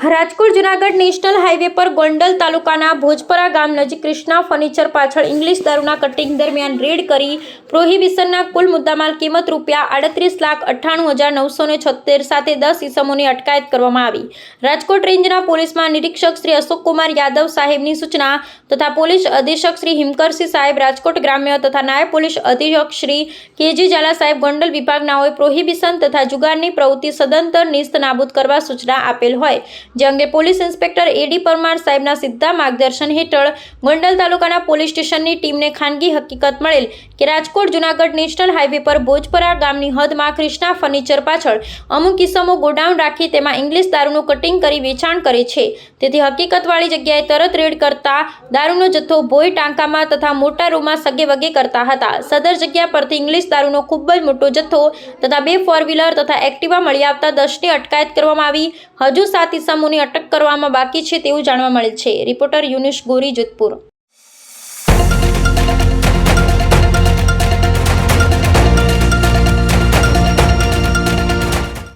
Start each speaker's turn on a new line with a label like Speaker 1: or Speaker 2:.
Speaker 1: Rajkot Junagadh national highway પર ગોંડલ તાલુકાના ભોજપરા ગામ નજીક કૃષ્ણા ફર્નિચર પાછળ ઇંગ્લિશ દારૂના કટિંગ દરમિયાન રેડ કરી પ્રોહિબિશનના કુલ મુદ્દામાલ કિંમત રૂપિયા આડત્રીસ લાખ અઠ્ઠાણું હજાર નવસો ને છોતેર સાથે દસ ઇસમોની અટકાયત કરવામાં આવી. રાજકોટ રેન્જના પોલીસમાં નિરીક્ષક શ્રી અશોકકુમાર યાદવ સાહેબની સૂચના તથા પોલીસ અધિક્ષક શ્રી હિમકરસિંહ સાહેબ, રાજકોટ ગ્રામ્ય તથા નાયબ પોલીસ અધિક્ષક શ્રી કેજી ઝાલા સાહેબ, ગોંડલ વિભાગનાઓએ પ્રોહિબિશન તથા જુગારની પ્રવૃત્તિ સદંતર નિસ્ત નાબૂદ કરવા સૂચના આપેલ હોય. જે અંગે પોલીસ ઇન્સ્પેક્ટર એડી પરમાર સાહેબના સીધા માર્ગદર્શન હેઠળ ગોંડલ તાલુકાના પોલીસ સ્ટેશનની ટીમને ખાનગી હકીકત મળેલ કે રાજકોટ જુનાગઢ નેશનલ હાઈવે પર ભોજપરા ગામની હદમાં ક્રિષ્ના ફર્નિચર પાછળ અમુક કિસ્સમો ગોડાઉન રાખી તેમાં ઇંગ્લિશ દારૂનું કટિંગ કરી વેચાણ કરે છે. તેથી હકીકતવાળી જગ્યાએ તરત રેડ કરતા દારૂનો જથ્થો ભોય ટાંકામાં તથા મોટા રૂમમાં સગે વગે કરતા હતા. સદર જગ્યા પરથી ઇંગ્લિશ દારૂનો ખૂબ જ મોટો જથ્થો તથા બે ફોર વ્હીલર તથા એક્ટિવા મળી આવતા દસની અટકાયત કરવામાં આવી. હજુ સાત ઇસમોની અટક કરવામાં બાકી છે તેવું જાણવા મળે છે. રિપોર્ટર યુનિશ ગોરી જોધપુર.